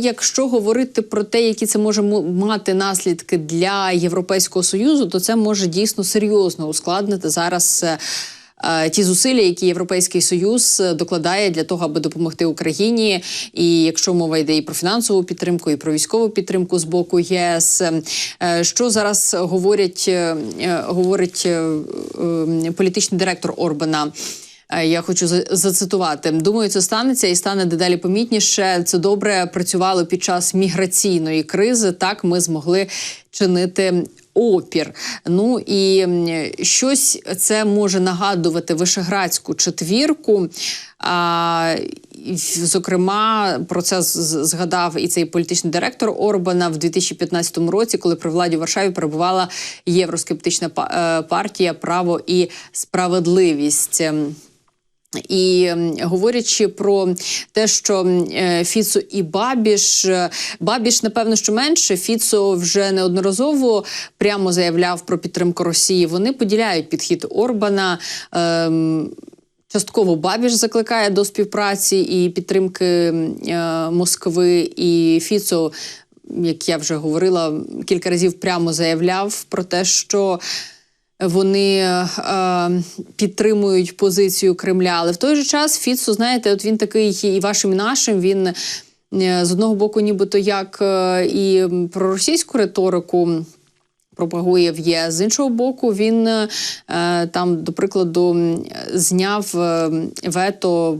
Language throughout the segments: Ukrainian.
Якщо говорити про те, які це може мати наслідки для Європейського союзу, то це може дійсно серйозно ускладнити зараз. е, е, Ті зусилля, які Європейський Союз е, докладає для того, аби допомогти Україні, і якщо мова йде і про фінансову підтримку, і про військову підтримку з боку ЄС, що зараз говорять, говорить політичний директор Орбана. Е, Я хочу за- зацитувати. Думаю, це станеться і стане дедалі помітніше. Це добре працювало під час міграційної кризи. Так ми змогли чинити. Опір, ну і щось це може нагадувати вишеградську четвірку. А, зокрема, про це згадав і цей політичний директор Орбана в 2015 році, коли при владі в Варшаві перебувала євроскептична е, партія Право і справедливість. І говорячи про те, що е, Фіцо і Бабіш, е, Бабіш, напевно, що менше. Фіцо вже неодноразово прямо заявляв про підтримку Росії. Вони поділяють підхід Орбана. Ем, Частково Бабіш закликає до співпраці і підтримки е, Москви, і Фіцо, як я вже говорила, кілька разів прямо заявляв про те, що вони е, підтримують позицію Кремля. Але в той же час Фіцу, знаєте, от він такий і вашим, і нашим. Він е, з одного боку, нібито як і про російську риторику. Пропагує в ЄС. з іншого боку, він е, там, до прикладу, зняв е, вето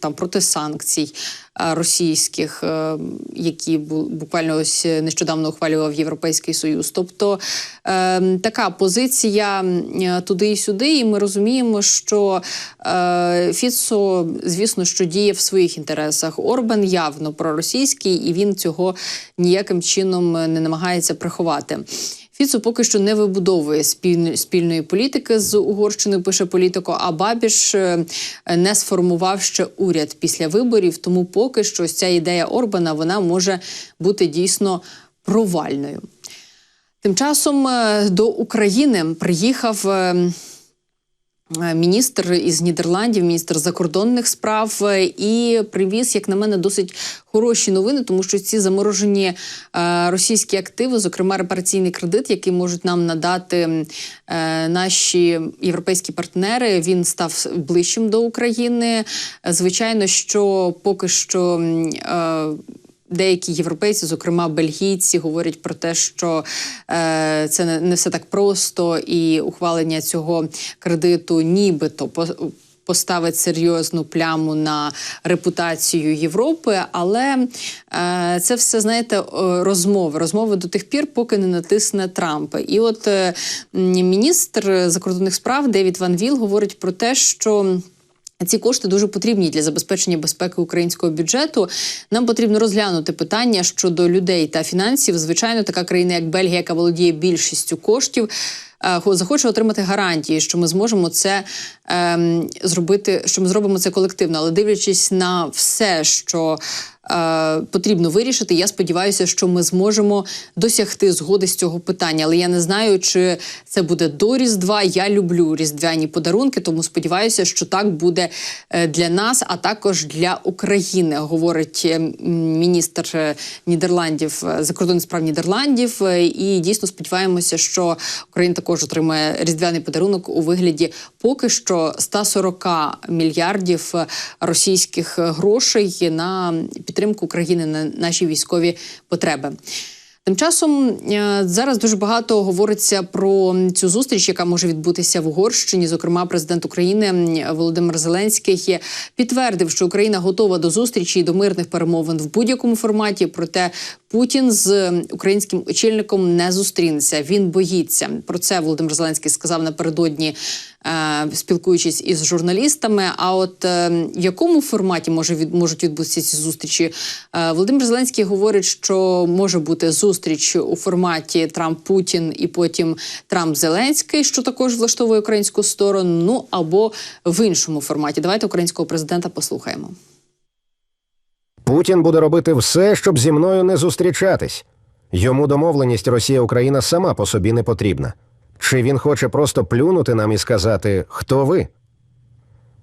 там проти санкцій е, російських, які буквально ось нещодавно ухвалював Європейський Союз. Тобто така позиція туди і сюди, і ми розуміємо, що Фіцо, звісно, що діє в своїх інтересах. Орбан явно проросійський, і він цього ніяким чином не намагається приховати. Фіцо поки що не вибудовує спільної політики з Угорщиною. Пише політико. А Бабіш е, не сформував ще уряд після виборів. Тому поки що ця ідея Орбана вона може бути дійсно провальною. Тим часом е, до України приїхав. Е, Міністр із Нідерландів, міністр закордонних справ, е, і привіз, як на мене, досить хороші новини, тому що ці заморожені е, російські активи, зокрема репараційний кредит, який можуть нам надати наші європейські партнери, він став ближчим до України. Звичайно, що поки що. Деякі європейці, зокрема бельгійці, говорять про те, що е, це не, не все так просто, і ухвалення цього кредиту, нібито по- поставить серйозну пляму на репутацію Європи. Але е, це все знаєте, е, розмови. Розмови до тих пір, поки не натисне Трамп. І от е, міністр закордонних справ Девід Ван Віл говорить про те, що. Ці кошти дуже потрібні для забезпечення безпеки українського бюджету. Нам потрібно розглянути питання щодо людей та фінансів. Звичайно, така країна, як Бельгія, яка володіє більшістю коштів, е, захоче отримати гарантії, що ми зможемо це ем, зробити, що ми зробимо це колективно. Але дивлячись на все, що потрібно вирішити, я сподіваюся, що ми зможемо досягти згоди з цього питання. Але я не знаю, чи це буде до Різдва. Я люблю різдвяні подарунки, тому сподіваюся, що так буде е, для нас, а також для України, говорить е, міністр е, Нідерландів е, закордонних справ Нідерландів. Е, І дійсно сподіваємося, що Україна також отримає різдвяний подарунок у вигляді поки що 140 мільярдів е, російських грошей на підтримку України на наші військові потреби. Тим часом е, зараз дуже багато говориться про цю зустріч, яка може відбутися в Угорщині. Зокрема, президент України Володимир Зеленський підтвердив, що Україна готова до зустрічі і до мирних перемовин в будь-якому форматі. Проте Путін з українським очільником не зустрінеться. Він боїться. Про це Володимир Зеленський сказав напередодні, е, спілкуючись із журналістами. А от е, в якому форматі може від можуть відбутися ці зустрічі? Е, Володимир Зеленський говорить, що може бути зустріч у форматі Трамп Путін і потім Трамп Зеленський, що також влаштовує українську сторону. Ну або в іншому форматі. Давайте українського президента послухаємо. Путін буде робити все, щоб зі мною не зустрічатись. Йому домовленість Росія-Україна сама по собі не потрібна. Чи він хоче просто плюнути нам і сказати, хто ви?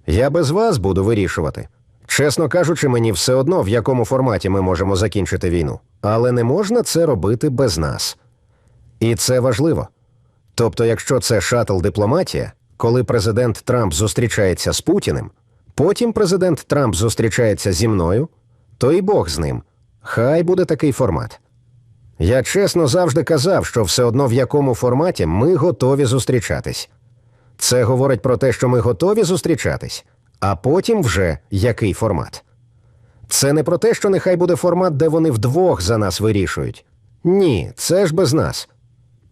Я без вас буду вирішувати. Чесно кажучи, мені все одно, в якому форматі ми можемо закінчити війну, але не можна це робити без нас. І це важливо. Тобто, якщо це шатл дипломатія, коли президент Трамп зустрічається з Путіним, потім президент Трамп зустрічається зі мною, то і Бог з ним. Хай буде такий формат. Я чесно завжди казав, що все одно в якому форматі ми готові зустрічатись. Це говорить про те, що ми готові зустрічатись, а потім вже який формат. Це не про те, що нехай буде формат, де вони вдвох за нас вирішують. Ні, це ж без нас.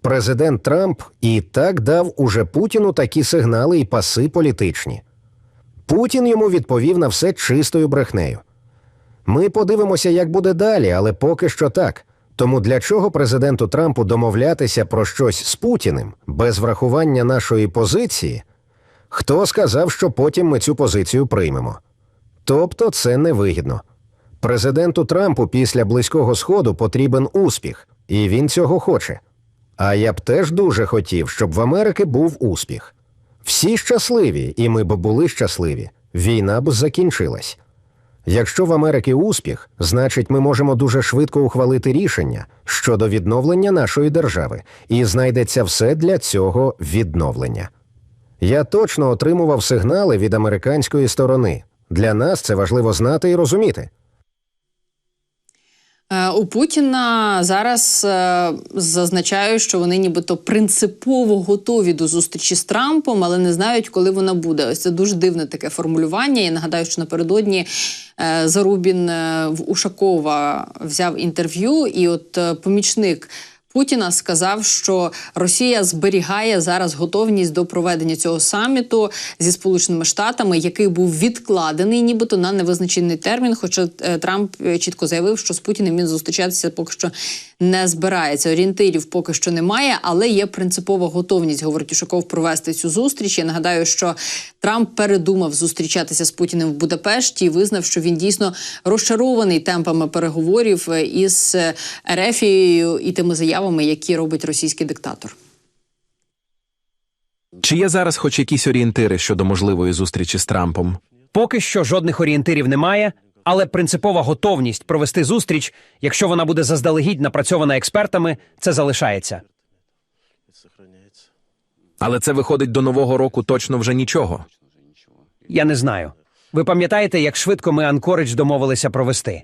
Президент Трамп і так дав уже Путіну такі сигнали і паси політичні. Путін йому відповів на все чистою брехнею. Ми подивимося, як буде далі, але поки що так. Тому для чого президенту Трампу домовлятися про щось з Путіним без врахування нашої позиції? Хто сказав, що потім ми цю позицію приймемо? Тобто це невигідно. Президенту Трампу після близького сходу потрібен успіх, і він цього хоче. А я б теж дуже хотів, щоб в Америки був успіх. Всі щасливі, і ми б були щасливі. Війна б закінчилась. Якщо в Америці успіх, значить ми можемо дуже швидко ухвалити рішення щодо відновлення нашої держави, і знайдеться все для цього відновлення. Я точно отримував сигнали від американської сторони. Для нас це важливо знати і розуміти. Е, У Путіна зараз зазначаю, зазначають, що вони нібито принципово готові до зустрічі з Трампом, але не знають, коли вона буде. Ось це дуже дивне таке формулювання. Я нагадаю, що напередодні е, Зарубін е, в Ушакова взяв інтерв'ю, і от е, помічник. Путіна сказав, що Росія зберігає зараз готовність до проведення цього саміту зі Сполученими Штатами, який був відкладений, нібито на невизначений термін. Хоча е, Трамп е, чітко заявив, що з Путіним він зустрічатися поки що не збирається. Орієнтирів поки що немає, але є принципова готовність, говорить Ушаков, провести цю зустріч. Я нагадаю, що Трамп передумав зустрічатися з Путіним в Будапешті і визнав, що він дійсно розчарований темпами переговорів е, із е, Ерефією і тими заявами, які робить російський диктатор. Чи є зараз хоч якісь орієнтири щодо можливої зустрічі з Трампом? Поки що жодних орієнтирів немає, але принципова готовність провести зустріч, якщо вона буде заздалегідь напрацьована експертами, це залишається. Але це виходить до нового року точно вже нічого. Я не знаю. Ви пам'ятаєте, як швидко ми Анкоридж домовилися провести?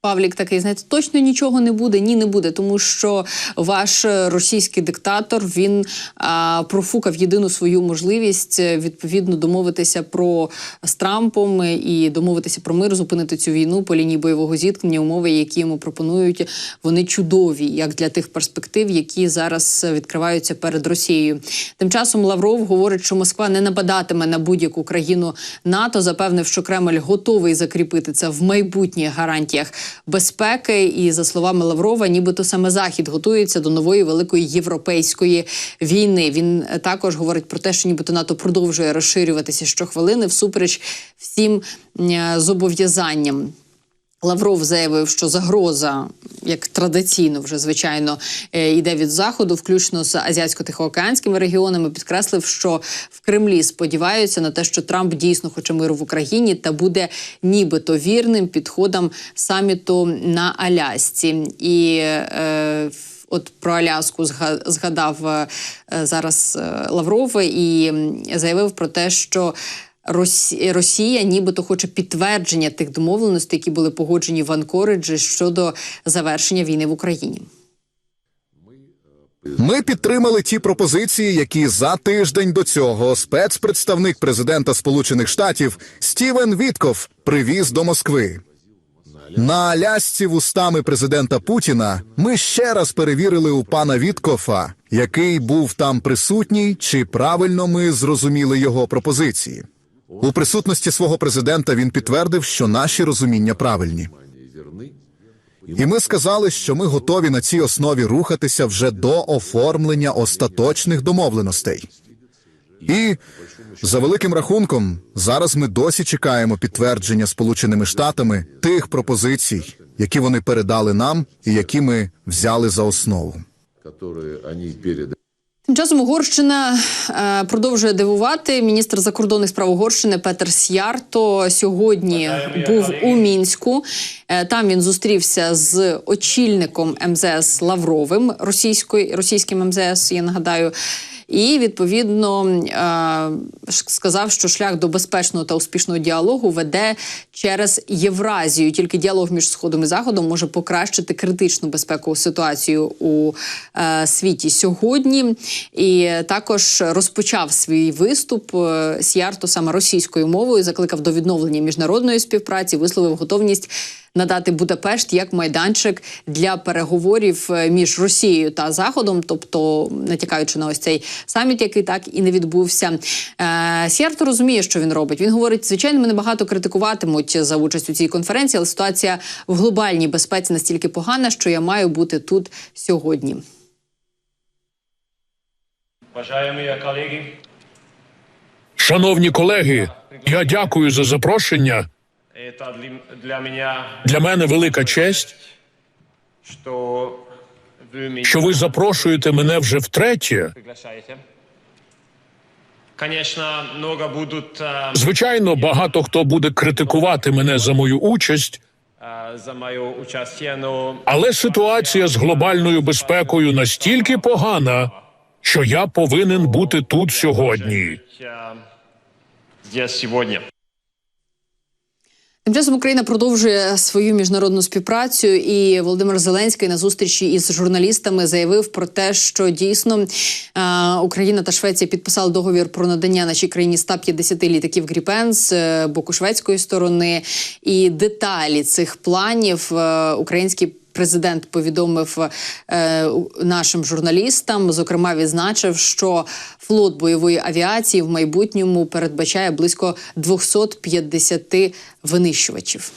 Павлік такий, знаєте, точно нічого не буде, ні, не буде, тому що ваш е, російський диктатор він а, профукав єдину свою можливість е, відповідно домовитися про з Трампом і домовитися про мир, зупинити цю війну по лінії бойового зіткнення. Умови, які йому пропонують, вони чудові, як для тих перспектив, які зараз відкриваються перед Росією. Тим часом Лавров говорить, що Москва не нападатиме на будь-яку країну НАТО. Запевнив, що Кремль готовий закріпити це в майбутніх гарантіях безпеки. І за словами Лаврова, нібито саме Захід готується до нової великої європейської війни. Він також говорить про те, що нібито НАТО продовжує розширюватися щохвилини всупереч всім е, зобов'язанням. Лавров заявив, що загроза, як традиційно, вже звичайно, е, йде від заходу, включно з азіатсько-тихоокеанськими регіонами. Підкреслив, що в Кремлі сподіваються на те, що Трамп дійсно хоче миру в Україні та буде нібито вірним підходом саміту на Алясці. І е, От про Аляску зга- згадав е, зараз е, Лавров і заявив про те, що Росія нібито хоче підтвердження тих домовленостей, які були погоджені в Анкориджі щодо завершення війни в Україні. Ми підтримали ті пропозиції, які за тиждень до цього спецпредставник президента Сполучених Штатів Стівен Вітков привіз до Москви. На Алясці вустами президента Путіна ми ще раз перевірили у пана Віткофа, який був там присутній, чи правильно ми зрозуміли його пропозиції. У присутності свого президента він підтвердив, що наші розуміння правильні. І ми сказали, що ми готові на цій основі рухатися вже до оформлення остаточних домовленостей. І за великим рахунком, зараз ми досі чекаємо підтвердження Сполученими Штатами тих пропозицій, які вони передали нам і які ми взяли за основу. Тим часом Угорщина е, продовжує дивувати. Міністр закордонних справ Угорщини Петер Сярто сьогодні був у мінську. Е, там він зустрівся з очільником МЗС Лавровим російської російським МЗС. Я нагадаю. І відповідно е, сказав, що шлях до безпечного та успішного діалогу веде через Євразію. Тільки діалог між сходом і заходом може покращити критичну безпекову ситуацію у е, світі сьогодні. І також розпочав свій виступ е, Сіарто саме російською мовою. Закликав до відновлення міжнародної співпраці, висловив готовність надати Будапешт як майданчик для переговорів е, між Росією та Заходом, тобто натякаючи на ось цей саміт, який так і не відбувся. Е, Сіарто розуміє, що він робить. Він говорить: звичайно, мене багато критикуватимуть за участь у цій конференції, але ситуація в глобальній безпеці настільки погана, що я маю бути тут сьогодні. Шановні колеги, я дякую за запрошення. Для- мене велика честь, що ви запрошуєте мене вже втретє. Звичайно, багато хто буде критикувати мене за мою участь, но але ситуація з глобальною безпекою настільки погана, що я повинен бути тут сьогодні. Тим часом Україна продовжує свою міжнародну співпрацю, і Володимир Зеленський на зустрічі із журналістами заявив про те, що дійсно е, Україна та Швеція підписали договір про надання нашій країні 150 літаків Гріпен з е, боку шведської сторони. І деталі цих планів українські. український. Президент повідомив е, нашим журналістам. Зокрема, відзначив, що флот бойової авіації в майбутньому передбачає близько 250 винищувачів.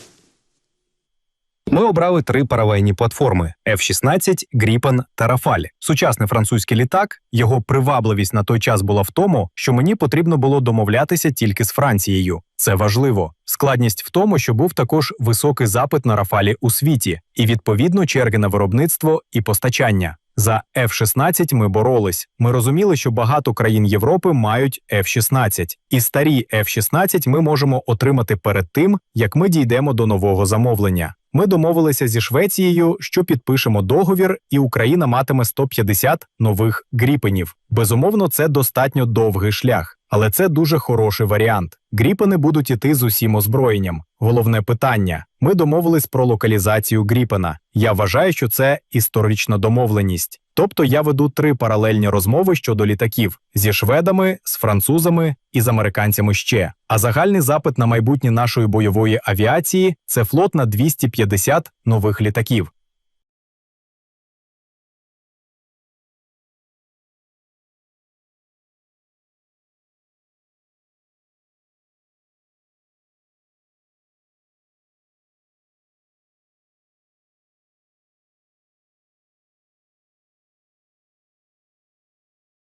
Ми обрали три паралельні платформи: F-16, Gripen та Rafale. Сучасний французький літак. Його привабливість на той час була в тому, що мені потрібно було домовлятися тільки з Францією. Це важливо. Складність в тому, що був також високий запит на Рафалі у світі, і відповідно черги на виробництво і постачання. За F-16 ми боролись. Ми розуміли, що багато країн Європи мають F-16. І старі F-16 ми можемо отримати перед тим, як ми дійдемо до нового замовлення. Ми домовилися зі Швецією, що підпишемо договір, і Україна матиме 150 нових гріпенів. Безумовно, це достатньо довгий шлях, але це дуже хороший варіант. Гріпени будуть іти з усім озброєнням. Головне питання: ми домовились про локалізацію Гріпена. Я вважаю, що це історична домовленість. Тобто я веду три паралельні розмови щодо літаків зі шведами, з французами і з американцями ще. А загальний запит на майбутнє нашої бойової авіації це флот на 250 нових літаків.